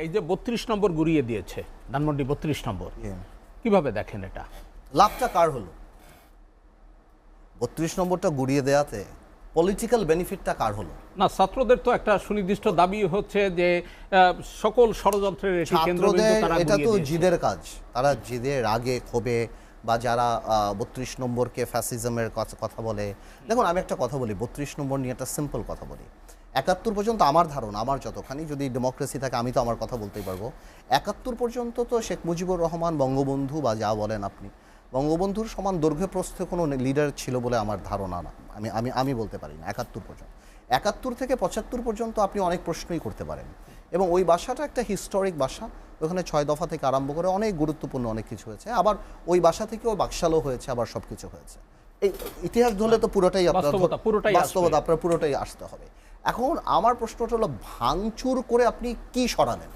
এই যে বত্রিশ নম্বর গুড়িয়ে দিয়েছে ধানমন্ডি বত্রিশ নম্বর কীভাবে দেখেন এটা? লাভটা কার হলো? বত্রিশ নম্বরটা গুড়িয়ে দেওয়াতে পলিটিক্যাল বেনিফিটটা কার হলো? না ছাত্রদের তো একটা সুনির্দিষ্ট দাবি হচ্ছে যে সকল ষড়যন্ত্রের এটা তো জিদের কাজ। তারা জিদে রাগে ক্ষোভে বা যারা বত্রিশ নম্বরকে ফ্যাসিজমের কথা বলে। দেখুন আমি একটা কথা বলি বত্রিশ নম্বর নিয়ে একটা সিম্পল কথা বলি। একাত্তর পর্যন্ত আমার ধারণা আমার যতখানি যদি ডেমোক্রেসি থাকে আমি তো আমার কথা বলতেই পারব। একাত্তর পর্যন্ত তো শেখ মুজিবুর রহমান বঙ্গবন্ধু বা যা বলেন আপনি। বঙ্গবন্ধুর সমান দৈর্ঘ্য প্রস্থে কোনো লিডার ছিল বলে আমার ধারণা না। আমি আমি আমি বলতে পারি না একাত্তর পর্যন্ত। একাত্তর থেকে পঁচাত্তর পর্যন্ত আপনি অনেক প্রশ্নই করতে পারেন। এবং ওই বাসাটা একটা হিস্টোরিক বাসা ওখানে ছয় দফা থেকে আরম্ভ করে অনেক গুরুত্বপূর্ণ অনেক কিছু হয়েছে। আবার ওই বাসা থেকেও বাকশালও হয়েছে আবার সব কিছু হয়েছে। এই ইতিহাস ধরলে তো পুরোটাই আপনার পুরোটাই বাস্তবতা আপনার পুরোটাই আসতে হবে। এখন আমার প্রশ্নটা হলো, ভাঙচুর করে আপনি কি সরালেন?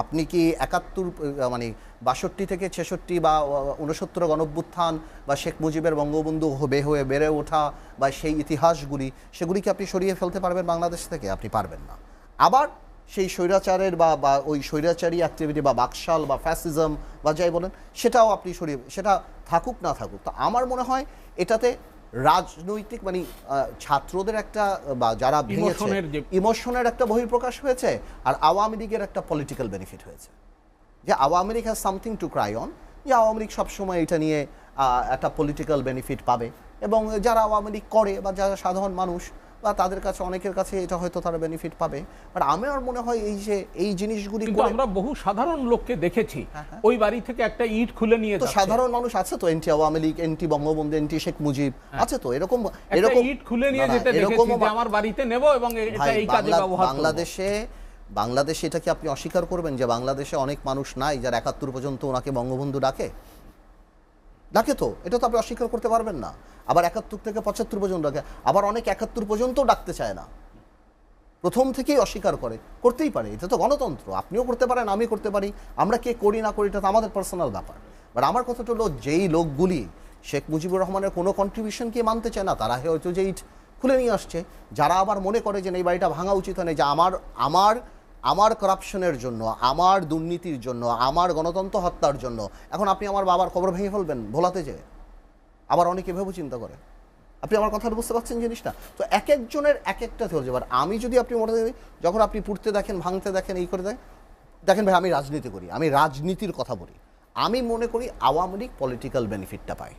আপনি কি একাত্তর মানে বাষট্টি থেকে ছেষট্টি বা উনসত্তর গণভ্যুত্থান বা শেখ মুজিবের বঙ্গবন্ধু হবে হয়ে বেড়ে ওঠা বা সেই ইতিহাসগুলি সেগুলিকে আপনি সরিয়ে ফেলতে পারবেন বাংলাদেশ থেকে? আপনি পারবেন না। আবার সেই স্বৈরাচারের বা বা ওই স্বৈরাচারী অ্যাক্টিভিটি বা বাকশাল বা ফ্যাসিজম বা যাই বলেন, সেটাও আপনি সরিয়ে, সেটা থাকুক না থাকুক। তো আমার মনে হয় এটাতে রাজনৈতিক মানে ছাত্রদের একটা বা যারা ইমোশনের একটা বহিঃপ্রকাশ হয়েছে আর আওয়ামী লীগের একটা পলিটিক্যাল বেনিফিট হয়েছে। যে Awami League has something to cry on যে আওয়ামী লীগ সবসময় এটা নিয়ে একটা পলিটিক্যাল বেনিফিট পাবে। এবং যারা আওয়ামী লীগ করে বা যারা সাধারণ মানুষ বা তাদের কাছে অনেকের কাছে এটা হয়তো তারা বেনিফিট পাবে। বাট আমার মনে হয় এই যে এই জিনিসগুলি কিন্তু আমরা বহু সাধারণ লোককে দেখেছি। হ্যাঁ, হ্যাঁ। ওই বাড়ি থেকে একটা ইট খুলে নিয়ে তো সাধারণ মানুষ আছে তো এনটি আওয়ামী লীগ এনটি বঙ্গবন্ধু এনটি শেখ মুজিব আছে তো? এরকম এরকম ইট খুলে নিয়ে যেতে দেখেছি যে আমার বাড়িতে নেব এবং এটা এই কাজে ব্যবহার করব। বাংলাদেশে বাংলাদেশে এটা কি আপনি অস্বীকার করবেন যে বাংলাদেশে অনেক মানুষ নাই যারা একাত্তর পর্যন্ত ওনাকে বঙ্গবন্ধু ডাকে? ডাকে তো, এটা তো আপনি অস্বীকার করতে পারবেন না। আবার একাত্তর থেকে পঁচাত্তর পর্যন্ত ডাকে, আবার অনেক একাত্তর পর্যন্ত ডাকতে চায় না। প্রথম থেকেই অস্বীকার করে, করতেই পারে, এটা তো গণতন্ত্র, আপনিও করতে পারেন আমি করতে পারি, আমরা কে করি না করি, এটা তো আমাদের পার্সোনাল ব্যাপার। বাট আমার কথাটা হলো, যেই লোকগুলি, শেখ মুজিবুর রহমানের কোনো কন্ট্রিবিউশনকে মানতে চায় না, তারা হয়তো যে ইট খুলে নিয়ে আসছে। যারা আবার মনে করে যে এই বাড়িটা ভাঙা উচিত হয় না যে আমার আমার আমার করাপশনের জন্য, আমার দুর্নীতির জন্য, আমার গণতন্ত্র হত্যার জন্য, এখন আপনি আমার বাবার খবর ভেঙে ফেলবেন ভোলাতে যেয়ে। আবার অনেকে ভেবে চিন্তা করে। আপনি আমার কথাটা বুঝতে পারছেন জিনিসটা? তো এক একজনের এক একটা ধৈর্য। এবার আমি যদি আপনি মনে করি, যখন আপনি পুড়তে দেখেন, ভাঙতে দেখেন, এই করে দেখেন দেখেন ভাই, আমি রাজনীতি করি, আমি রাজনীতির কথা বলি। আমি মনে করি আওয়ামী লীগ পলিটিক্যাল বেনিফিটটা পায়।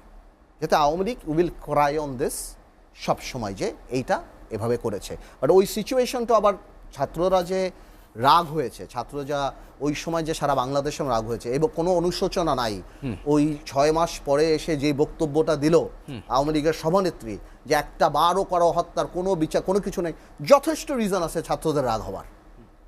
যাতে Awami League will cry on this সবসময় যে এইটা এভাবে করেছে। বাট ওই সিচুয়েশনটা আবার ছাত্ররা যে রাগ হয়েছে। ছাত্র যা ওই সময় যে সারা বাংলাদেশে রাগ হয়েছে এবং কোনো অনুশোচনা নাই। ওই ছয় মাস পরে এসে যে বক্তব্যটা দিল আওয়ামী লীগের সভানেত্রী যে একটা বারও করা হত্যার কোনো বিচার কোনো কিছু নেই যথেষ্ট রিজন আছে ছাত্রদের রাগ হওয়ার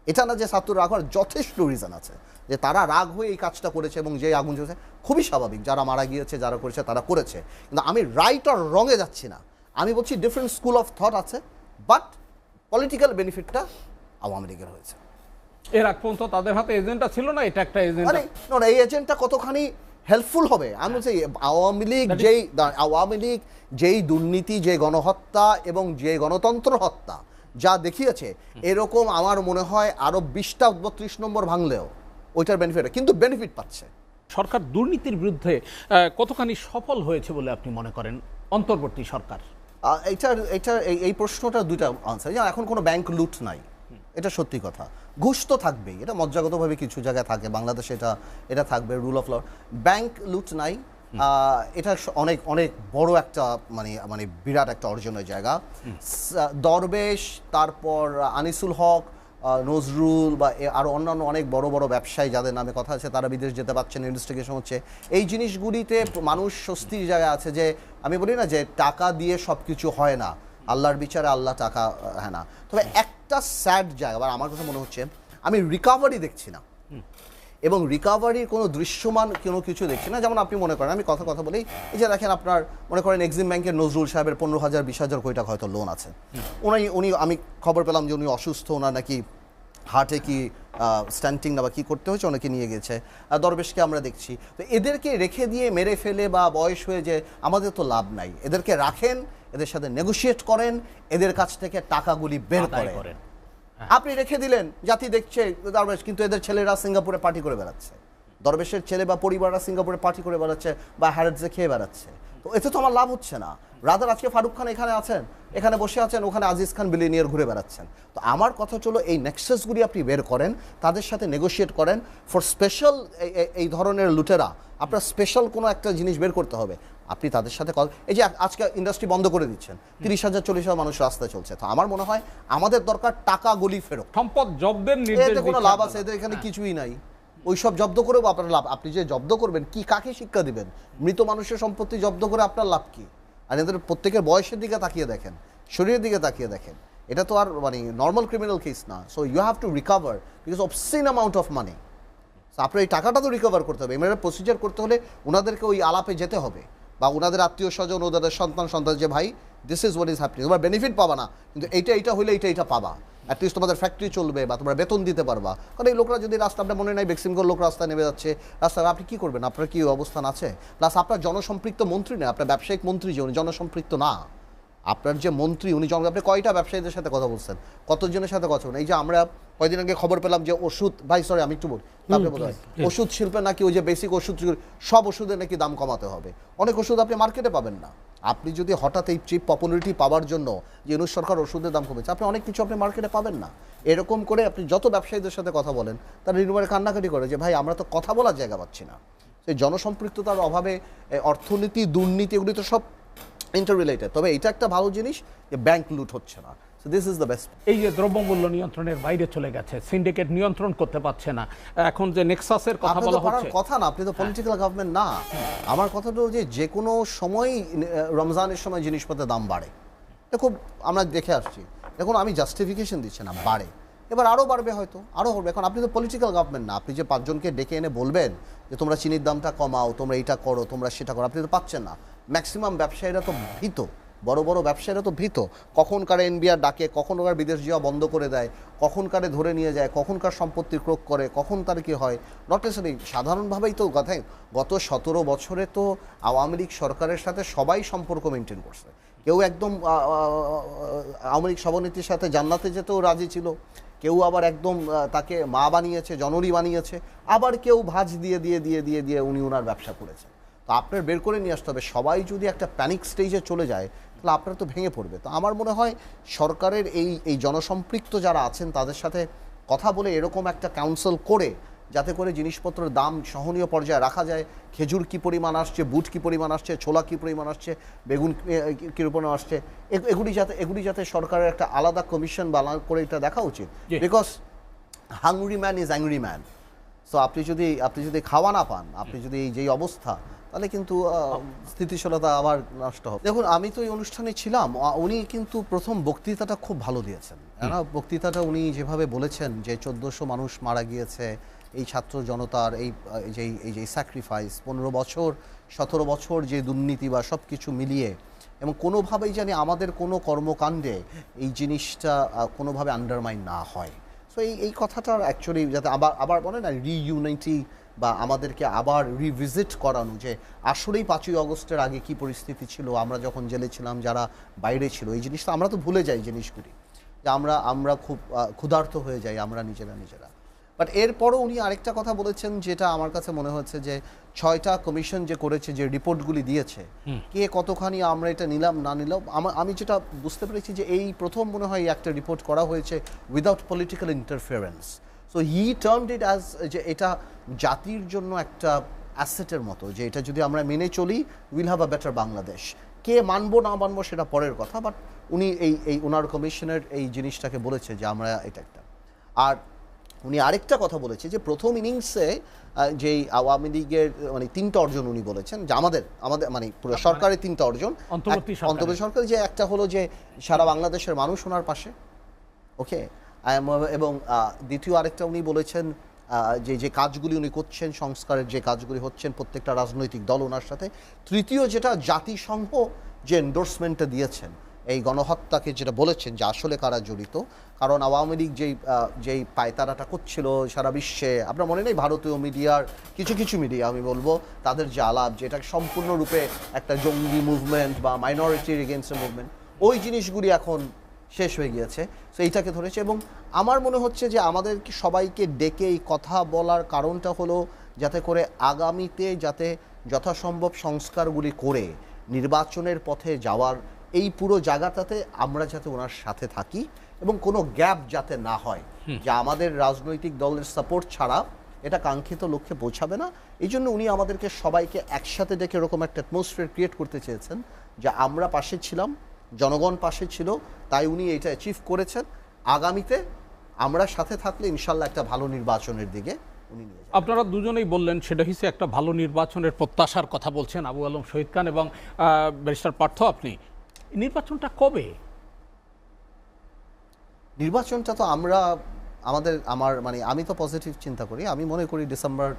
এটা না যে ছাত্র রাগ হওয়ার যথেষ্ট রিজন আছে। যে তারা রাগ হয়ে এই কাজটা করেছে এবং যে আগুন জ্বলছে খুবই স্বাভাবিক। যারা মারা গিয়েছে যারা করেছে তারা করেছে। কিন্তু আমি রাইট আর রঙে যাচ্ছি না। আমি বলছি ডিফারেন্ট স্কুল অফ থট আছে বাট পলিটিক্যাল বেনিফিটটা আওয়ামী লীগের হয়েছে। এর আগ পর্যন্ত তাদের হাতে এজেন্টটা ছিল না এটা একটা এজেন্ট না এই এজেন্টটা কতখানি হেল্পফুল হবে? আমি বলছি আওয়ামী লীগ যেই আওয়ামী লীগ যেই দুর্নীতি যে গণহত্যা এবং যে গণতন্ত্র হত্যা যা দেখিয়েছে এরকম আমার মনে হয় আরও বিশটা বত্রিশ নম্বর ভাঙলেও ওইটার বেনিফিট কিন্তু বেনিফিট পাচ্ছে। সরকার দুর্নীতির বিরুদ্ধে কতখানি সফল হয়েছে বলে আপনি মনে করেন? অন্তর্বর্তী সরকার। এইটার এইটার এই- এই প্রশ্নটা দুইটা আনসার এখন কোনো ব্যাংক লুট নাই। এটা সত্যি কথা। ঘুষ তো থাকবেই এটা মজ্জাগতভাবে কিছু জায়গায় থাকে বাংলাদেশে এটা এটা থাকবে রুল অফ ল ব্যাংক লুট নাই এটা অনেক অনেক বড় একটা মানে মানে বিরাট একটা অর্জনের জায়গা। দরবেশ তারপর আনিসুল হক নজরুল বা এ- আরও অন্যান্য অনেক বড় বড় ব্যবসায়ী যাদের নামে কথা আছে তারা বিদেশ যেতে পারছেন ইনভেস্টিগেশন হচ্ছে। এই জিনিসগুলিতে মানুষ স্বস্তির জায়গায় আছে যে আমি বলি না যে টাকা দিয়ে সব কিছু হয় না। আল্লাহর বিচারে আল্লাহ টাকা হ্যাঁ না। তবে একটা স্যাড জায়গা আবার আমার কাছে মনে হচ্ছে আমি রিকাভারি দেখছি না। এবং রিকাভারির কোনো দৃশ্যমান কোনো কিছু দেখছি না। যেমন আপনি মনে করেন আমি কথা কথা বলি এই যে দেখেন আপনার মনে করেন এক্সিম ব্যাংকের নজরুল সাহেবের পনেরো হাজার বিশ হাজার কোটি টাকা হয়তো লোন আছে। উনি উনি আমি খবর পেলাম যে উনি অসুস্থ ওনার নাকি হার্টে কি স্ট্যান্টিং না বা কী করতে হয়েছে ওনাকে নিয়ে গেছে। আর দরবেশকে আমরা দেখছি। তো এদেরকে রেখে দিয়ে মেরে ফেলে বা বয়স হয়ে যে আমাদের তো লাভ নাই। এদেরকে রাখেন এদের সাথে নেগোশিয়েট করেন এদের কাছ থেকে টাকাগুলি বের করেন। করেন। আপনি রেখে দিলেন জাতি দেখছে দরবেশ কিন্তু এদের ছেলেরা সিঙ্গাপুরে পার্টি করে বেড়াচ্ছে। দরবেশের ছেলে বা পরিবাররা সিঙ্গাপুরে পার্টি করে বেড়াচ্ছে বা হ্যারেটসে খেয়ে বেড়াচ্ছে। তো এতে তো আমার লাভ হচ্ছে না। রাদার আজকে ফারুক খান এখানে আছেন এখানে বসে আছেন ওখানে আজিজ খান বিলিনিয়ার ঘুরে বেড়াচ্ছেন। তো আমার কথা হলো এই নেক্সাসগুলি আপনি বের করেন তাদের সাথে নেগোশিয়েট করেন। ফর স্পেশাল এই ধরনের লুটেরা আপনার স্পেশাল কোনো একটা জিনিস বের করতে হবে। আপনি তাদের সাথে কল এই যে আজকে ইন্ডাস্ট্রি বন্ধ করে দিচ্ছেন তিরিশ হাজার চল্লিশ হাজার মানুষ রাস্তায় চলছে। তো আমার মনে হয় আমাদের দরকার টাকা গলি ফেরত। সম্পদ জব্দের কোনো লাভ আছে? এদের এখানে কিছুই নাই। ওই সব জব্দ করেও আপনার লাভ আপনি যে জব্দ করবেন, কি কাকে শিক্ষা দিবেন? মৃত মানুষের সম্পত্তি জব্দ করে আপনার লাভ কি? আর এদের প্রত্যেকের বয়সের দিকে তাকিয়ে দেখেন, শরীরের দিকে তাকিয়ে দেখেন। এটা তো আর মানে নর্মাল ক্রিমিনাল কেস না। So you have to recover because obscene amount of money আপনার এই টাকাটা তো রিকভার করতে হবে। এমএলএ প্রসিজার করতে হলে ওনাদেরকে ওই আলাপে যেতে হবে। বা ওনাদের আত্মীয় স্বজন ওদের সন্তান সন্তান যে ভাই this is what is happening তোমার বেনিফিট পাবা না। কিন্তু এইটা এইটা হলে এইটা এইটা পাবা। অ্যাটলিস্ট তোমাদের ফ্যাক্টরি চলবে বা তোমরা বেতন দিতে পারবা। কারণ এই লোকরা যদি রাস্তা আপনার মনে নাই করে লোক রাস্তায় নেমে যাচ্ছে। রাস্তায় আপনি কী করবেন? আপনার কী অবস্থান আছে? প্লাস আপনার জনসম্পৃক্ত মন্ত্রী নেই আপনার ব্যবসায়িক মন্ত্রী যে জনসম্পৃক্ত না। আপনার যে মন্ত্রী উনি জন আপনি কয়টা ব্যবসায়ীদের সাথে কথা বলছেন? কতজনের সাথে কথা বলেন এই যে আমরা কয়েকদিন আগে খবর পেলাম যে ওষুধ ভাই সরি আমি একটু বল তারপরে ওষুধ শিল্পে নাকি ওই যে বেসিক ওষুধ সব ওষুধের নাকি দাম কমাতে হবে। অনেক ওষুধ আপনি মার্কেটে পাবেন না। আপনি যদি হঠাৎ এই চিপ পপুলারিটি পাওয়ার জন্য যে ইউনুস সরকার ওষুধের দাম কমেছে আপনি অনেক কিছু আপনি মার্কেটে পাবেন না। এরকম করে আপনি যত ব্যবসায়ীদের সাথে কথা বলেন তারা রিনুমারে কান্নাকাটি করে যে ভাই আমরা তো কথা বলার জায়গা পাচ্ছি না। সেই জনসম্পৃক্ততার অভাবে অর্থনীতি দুর্নীতি এগুলি তো সব ইন্টার রিলেটেড তবে এটা একটা ভালো জিনিস যে ব্যাংক লুট হচ্ছে না। So this is the best এই যে দ্রব্যমূল্য নিয়ন্ত্রণের বাইরে চলে গেছে সিন্ডিকেট নিয়ন্ত্রণ করতে পারছে না। এখন যে নেক্সাসের কথা বলা হচ্ছে কথা না আপনি তো পলিটিক্যাল গভর্নমেন্ট না। আমার কথাটা যে যে কোনো সময় রমজানের সময় জিনিসপত্রের দাম বাড়ে। এটা খুব আমরা দেখে আসছি। দেখুন আমি জাস্টিফিকেশন দিচ্ছি না বাড়ে। এবার আরও বাড়বে হয়তো আরও হবে। এখন আপনি তো পলিটিক্যাল গভর্নমেন্ট না। আপনি যে পাঁচজনকে ডেকে এনে বলবেন যে তোমরা চিনির দামটা কমাও তোমরা এইটা করো তোমরা সেটা করো আপনি তো পাচ্ছেন না। ম্যাক্সিমাম ব্যবসায়ীরা তো ভীত, বড় বড় ব্যবসায়ীরা তো ভীত। কখন কারে এনবিআর ডাকে কখন কার বিদেশ যাওয়া বন্ধ করে দেয় কখন কারে ধরে নিয়ে যায় কখন কার সম্পত্তি ক্রোক করে, কখন তার কি হয়? নট নেসারি সাধারণভাবেই তো কথা। গত সতেরো বছরে তো আওয়ামী লীগ সরকারের সাথে সবাই সম্পর্ক মেনটেন করছে। কেউ একদম আওয়ামী লীগ সভানেত্রীর সাথে জান্নাতে যেতেও রাজি ছিল। কেউ আবার একদম তাকে মা বানিয়েছে, জননী বানিয়েছে। আবার কেউ ভাজ দিয়ে দিয়ে দিয়ে দিয়ে দিয়ে উনি ওনার ব্যবসা করেছে। তো আপনার বের করে নিয়ে আসতে হবে। সবাই যদি একটা প্যানিক স্টেজে চলে যায় তাহলে আপনার তো ভেঙে পড়বে। তো আমার মনে হয় সরকারের এই এই জনসম্পৃক্ত যারা আছেন তাদের সাথে কথা বলে এরকম একটা কাউন্সিল করে যাতে করে জিনিসপত্রের দাম সহনীয় পর্যায়ে রাখা যায়। খেজুর কি পরিমাণ আসছে বুট কি পরিমাণ আসছে ছোলা কি পরিমাণ আসছে বেগুন কী পরিমাণ আসছে এগুলি যাতে এগুলি যাতে সরকারের একটা আলাদা কমিশন বানা করে এটা দেখা উচিত। Because hungry man is angry man so আপনি যদি আপনি যদি খাওয়া না পান আপনি যদি এই যেই অবস্থা তাহলে কিন্তু স্থিতিশীলতা আবার নষ্ট হবে। দেখুন আমি তো এই অনুষ্ঠানে ছিলাম উনি কিন্তু প্রথম বক্তৃতাটা খুব ভালো দিয়েছেন। বক্তৃতাটা উনি যেভাবে বলেছেন যে চোদ্দোশো মানুষ মারা গিয়েছে এই ছাত্র জনতার এই যেই এই যে স্যাক্রিফাইস পনেরো বছর সতেরো বছর যে দুর্নীতি বা সব কিছু মিলিয়ে এবং কোনোভাবেই জানি আমাদের কোনো কর্মকাণ্ডে এই জিনিসটা কোনোভাবে আন্ডারমাইন না হয়। সো এই এই কথাটার অ্যাকচুয়ালি যাতে আবার আবার বলে না রিইউনাইটি বা আমাদেরকে আবার রিভিজিট করানো যে আসলেই পাঁচই অগস্টের আগে কি পরিস্থিতি ছিল আমরা যখন জেলে ছিলাম যারা বাইরে ছিল এই জিনিসটা আমরা তো ভুলে যাই জিনিসগুলি। যে আমরা আমরা খুব ক্ষুধার্ত হয়ে যাই আমরা নিজেরা নিজেরা। বাট এরপরও উনি আরেকটা কথা বলেছেন যেটা আমার কাছে মনে হচ্ছে যে ছয়টা কমিশন যে করেছে যে রিপোর্টগুলি দিয়েছে কে কতখানি আমরা এটা নিলাম না নিলাম আমা- আমি যেটা বুঝতে পেরেছি যে এই প্রথম মনে হয় একটা রিপোর্ট করা হয়েছে without political interference so he termed it as যে এটা জাতির জন্য একটা অ্যাসেটের মতো যে এটা যদি আমরা মেনে চলি will have a better Bangladesh কে মানবো না মানবো সেটা পরের কথা বাট উনি এই এই ওনার কমিশনের এই জিনিসটাকে বলেছে যে আমরা এটা একটা। আর উনি আরেকটা কথা বলেছে যে প্রথম ইনিংসে যেই আওয়ামী লীগের মানে তিনটা অর্জন উনি বলেছেন যে আমাদের আমাদের মানে পুরো সরকারের তিনটা অর্জন। অন্তর্বর্তী সরকার যে একটা হলো যে সারা বাংলাদেশের মানুষ ওনার পাশে ওকে এবং দ্বিতীয় আরেকটা উনি বলেছেন যে যে কাজগুলি উনি করছেন, সংস্কারের যে কাজগুলি হচ্ছেন প্রত্যেকটা রাজনৈতিক দল ওনার সাথে। তৃতীয় যেটা, জাতিসংঘ যে এন্ডোর্সমেন্টটা দিয়েছেন, এই গণহত্যাকে যেটা বলেছেন, যে আসলে কারা জড়িত, কারণ আওয়ামী লীগ যেই যেই পায়তারাটা করছিল সারা বিশ্বে, আপনার মনে নেই? ভারতীয় মিডিয়ার কিছু কিছু মিডিয়া, আমি বলব, তাদের যে আলাপ যেটা সম্পূর্ণরূপে একটা জঙ্গি মুভমেন্ট বা মাইনরিটির এগেনস্ট মুভমেন্ট ওই জিনিসগুলি এখন শেষ হয়ে গিয়েছে। তো এইটাকে ধরেছে এবং আমার মনে হচ্ছে যে আমাদের কি সবাইকে ডেকে এই কথা বলার কারণটা হলো যাতে করে আগামীতে যাতে যথাসম্ভব সংস্কারগুলি করে নির্বাচনের পথে যাওয়ার এই পুরো জায়গাটাতে আমরা যাতে ওনার সাথে থাকি এবং কোনো গ্যাপ যাতে না হয় যে আমাদের রাজনৈতিক দলের সাপোর্ট ছাড়া এটা কাঙ্ক্ষিত লক্ষ্যে পৌঁছাবে না। এই জন্য উনি আমাদেরকে সবাইকে একসাথে ডেকে এরকম একটা অ্যাটমসফিয়ার ক্রিয়েট করতে চেয়েছেন যে আমরা পাশে ছিলাম জনগণ পাশে ছিল তাই উনি এটা অ্যাচিভ করেছেন। আগামীতে আমরা সাথে থাকলে ইনশাল্লাহ একটা ভালো নির্বাচনের দিকে উনি নিয়ে আপনারা দুজনেই বললেন সেটা হিসেবে একটা ভালো নির্বাচনের প্রত্যাশার কথা বলছেন আবু আলম শহীদ খান এবং ব্যারিস্টার পার্থ আপনি। নির্বাচনটা কবে? নির্বাচনটা তো আমরা আমাদের আমার মানে আমি তো পজিটিভ চিন্তা করি। আমি মনে করি ডিসেম্বর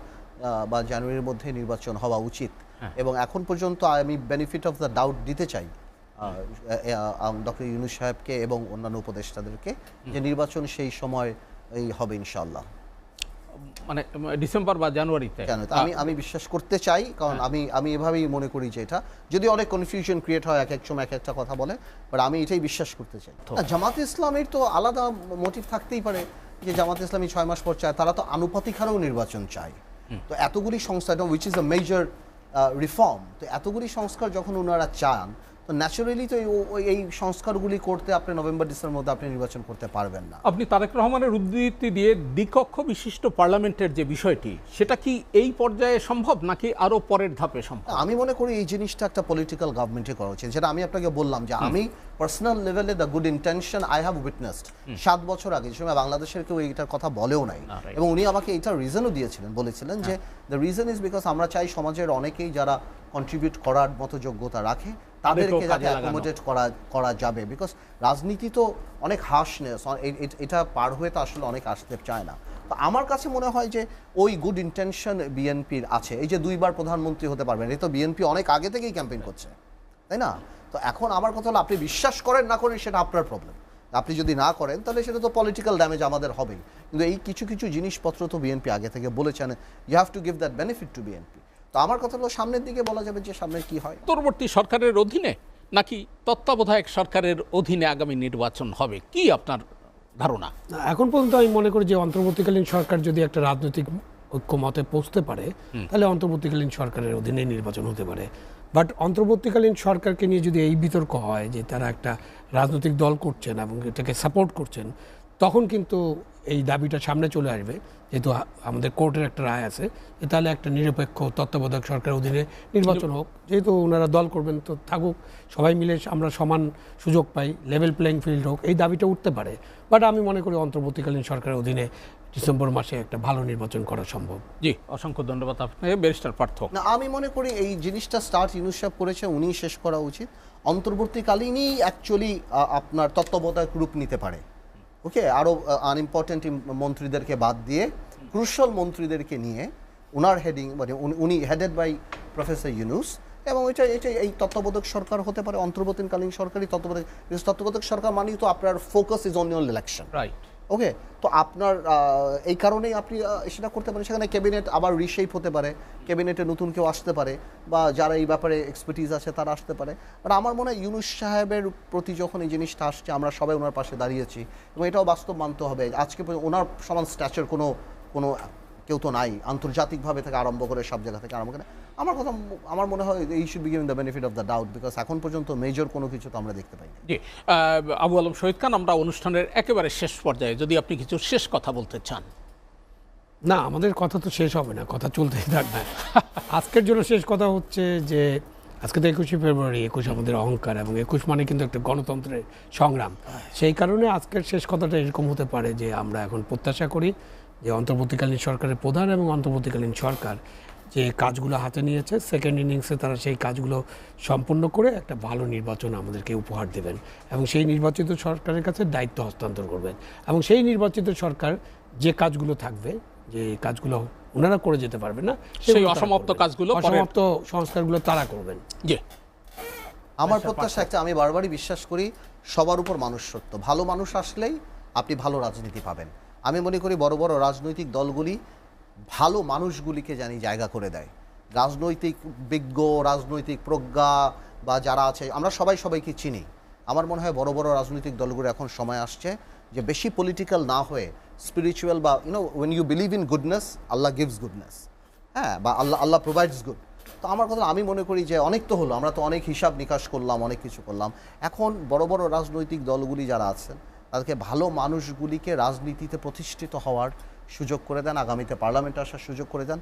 বা জানুয়ারির মধ্যে নির্বাচন হওয়া উচিত। এবং এখন পর্যন্ত আমি বেনিফিট অফ দ্য ডাউট দিতে চাই। ডক্টর ইউনুস সাহেবকে এবং অন্যান্য উপদেষ্টাদেরকে যে নির্বাচন সেই সময় এই হবে ইনশাল্লাহ মানে ডিসেম্বর বা জানুয়ারিতে? আমি আমি বিশ্বাস করতে চাই কারণ আমি আমি এভাবেই মনে করি যে এটা যদি অনেক কনফিউশন ক্রিয়েট হয় এক এক সময় এক একটা কথা বলে বাট আমি এটাই বিশ্বাস করতে চাই। জামাত ইসলামের তো আলাদা মোটিভ থাকতেই পারে যে জামাত ইসলামী ছয় মাস পর চায় তারা তো আনুপাতিক হারেও নির্বাচন চায়। তো এতগুলি সংস্থা which is a major reform তো এতগুলি সংস্কার যখন ওনারা চান তো ন্যাচারালি তো এই- সংস্কারগুলি করতে আপনি নভেম্বর ডিসেম্বর মধ্যে আপনি নির্বাচন করতে পারবেন না। আপনি তারেক রহমানের উদ্ধৃতি দিয়ে দ্বিকক্ষ বিশিষ্ট পার্লামেন্টের যে বিষয়টি সেটা কি এই পর্যায়ে সম্ভব নাকি আরও পরের ধাপে সম্ভব? আমি মনে করি এই জিনিসটা একটা পলিটিক্যাল গভর্নমেন্টে করা উচিত যেটা আমি আপনাকে বললাম যে আমি পার্সোনাল লেভেলে the good intention I have witnessed সাত বছর আগে। যে সময় বাংলাদেশের কেউ এইটার কথা বলেও নাই। এবং উনি আমাকে এইটার রিজনও দিয়েছিলেন বলেছিলেন যে দ্য রিজন ইজ বিকজ আমরা চাই সমাজের অনেকেই যারা কন্ট্রিবিউট করার মতো যোগ্যতা রাখে তাদেরকে যাতে অ্যাকোমোডেট করা করা যাবে। বিকজ রাজনীতি তো অনেক হার্শনেস এটা পার হয়ে তো আসলে অনেক আসতে চায় না। তো আমার কাছে মনে হয় যে ওই গুড ইন্টেনশন বিএনপির আছে। এই যে দুইবার প্রধানমন্ত্রী হতে পারবেন এই তো বিএনপি অনেক আগে থেকেই ক্যাম্পেইন করছে। তাই না? তো এখন আমার কথা হলো আপনি বিশ্বাস করেন না করেন সেটা আপনার প্রবলেম আপনি যদি না করেন তাহলে সেটা তো পলিটিক্যাল ড্যামেজ আমাদের হবেই। কিন্তু এই কিছু কিছু জিনিসপত্র তো বিএনপি আগে থেকে বলেছেন you have to give that benefit to BNP তো আমার কথা হলো সামনের দিকে বলা যাবে যে সামনের কি হয়। অন্তর্বর্তী সরকারের অধীনে নাকি তত্ত্বাবধায়ক সরকারের অধীনে আগামী নির্বাচন হবে? কি আপনার ধারণা? এখন পর্যন্ত আমি মনে করি যে অন্তর্বর্তীকালীন সরকার যদি একটা রাজনৈতিক ঐক্যমতে পৌঁছতে পারে তাহলে অন্তর্বর্তীকালীন সরকারের অধীনে নির্বাচন হতে পারে। বাট অন্তর্বর্তীকালীন সরকারকে নিয়ে যদি এই বিতর্ক হয় যে তারা একটা রাজনৈতিক দল করছেন এবং এটাকে সাপোর্ট করছেন তখন কিন্তু এই দাবিটা সামনে চলে আসবে। যেহেতু আমাদের কোর্টের একটা রায় আছে যে তাহলে একটা নিরপেক্ষ তত্ত্বাবধায়ক সরকারের অধীনে নির্বাচন হোক। যেহেতু ওনারা দল করবেন তো থাকুক সবাই মিলে আমরা সমান সুযোগ পাই লেভেল প্লেইং ফিল্ড হোক এই দাবিটা উঠতে পারে। বাট আমি মনে করি অন্তর্বর্তীকালীন সরকারের অধীনে ডিসেম্বর মাসে একটা ভালো নির্বাচন করা সম্ভব। জি অসংখ্য ধন্যবাদ আপনাকে। ব্যারিস্টার পার্থ। না আমি মনে করি এই জিনিসটা স্টার্ট ইউনুস করেছে উনি শেষ করা উচিত। অন্তর্বর্তীকালীনই অ্যাকচুয়ালি আপনার তত্ত্বাবধায়ক রূপ নিতে পারে। ওকে আরও আনইম্পর্টেন্ট মন্ত্রীদেরকে বাদ দিয়ে ক্রুশাল মন্ত্রীদেরকে নিয়ে ওনার হেডিং মানে উনি- হেডেড বাই প্রফেসর ইউনুস এবং এটা এটা এই তত্ত্বাবধায়ক সরকার হতে পারে অন্তর্বর্তীকালীন সরকারি তত্ত্বাবধায়ক। Because তত্ত্বাবধায়ক সরকার মানেই তো আপনার focus is on on election right okay তো আপনার এই কারণেই আপনি সেটা করতে পারেন। সেখানে ক্যাবিনেট আবার রিশেপ হতে পারে। ক্যাবিনেটে নতুন কেউ আসতে পারে বা যারা এই ব্যাপারে এক্সপার্টিজ আছে তারা আসতে পারে। বাট আমার মনে হয় ইউনুস সাহেবের প্রতি যখন এই জিনিসটা আসছে আমরা সবাই ওনার পাশে দাঁড়িয়েছি এবং এটাও বাস্তব মানতে হবে। আজকে ওনার সমান স্ট্যাচার কোনো কোনো কেউ তো নাই আন্তর্জাতিকভাবে থেকে আরম্ভ করে সব জায়গা থেকে আরম্ভ করে। আমার কথা আমার মনে হয় এই should be giving the benefit of the doubt because এখন পর্যন্ত মেজর কোনো কিছু তো আমরা দেখতে পাই না জি আবু আলম শহীদ খান আমরা অনুষ্ঠানের একেবারে শেষ পর্যায়ে যদি আপনি কিছু শেষ কথা বলতে চান। না আমাদের কথা তো শেষ হবে না কথা চলতেই থাকবে। আজকের জন্য শেষ কথা হচ্ছে যে আজকে তো একুশে ফেব্রুয়ারি একুশ আমাদের অহংকার এবং একুশ মানে কিন্তু একটা গণতন্ত্রের সংগ্রাম। সেই কারণে আজকের শেষ কথাটা এরকম হতে পারে যে আমরা এখন প্রত্যাশা করি যে অন্তর্বর্তীকালীন সরকারের প্রধান এবং অন্তর্বর্তীকালীন সরকার যে কাজগুলো হাতে নিয়েছে সেকেন্ড ইনিংসে তারা সেই কাজগুলো সম্পূর্ণ করে একটা ভালো নির্বাচন আমাদেরকে উপহার দেবেন এবং সেই নির্বাচিত সরকারের কাছে দায়িত্ব হস্তান্তর করবেন এবং সেই নির্বাচিত সরকার যে কাজগুলো থাকবে যে কাজগুলো ওনারা করে যেতে পারবেন না সেই অসমাপ্ত কাজগুলো অসমাপ্ত সংস্কারগুলো তারা করবেন। জি। আমার প্রত্যাশা একটা আমি বারবারই বিশ্বাস করি সবার উপর মানুষ সত্য ভালো মানুষ আসলেই আপনি ভালো রাজনীতি পাবেন। আমি মনে করি বড় বড় রাজনৈতিক দলগুলি ভালো মানুষগুলিকে জানি জায়গা করে দেয়। রাজনৈতিক বিজ্ঞ, রাজনৈতিক প্রজ্ঞা বা যারা আছে, আমরা সবাই সবাইকে চিনি। আমার মনে হয় বড় বড় রাজনৈতিক দলগুলো এখন সময় আসছে যে বেশি পলিটিক্যাল না হয়ে স্পিরিচুয়াল বা you know when you believe in goodness Allah gives goodness হ্যাঁ বা আল্লাহ আল্লাহ প্রোভাইডস গুড তো আমার কথা আমি মনে করি যে অনেক তো হলো, আমরা তো অনেক হিসাব নিকাশ করলাম, অনেক কিছু করলাম। এখন বড় বড় রাজনৈতিক দলগুলি যারা আছেন তাদেরকে ভালো মানুষগুলিকে রাজনীতিতে প্রতিষ্ঠিত হওয়ার সুযোগ করে দেন। আগামীতে পার্লামেন্টে আসার সুযোগ করে দেন।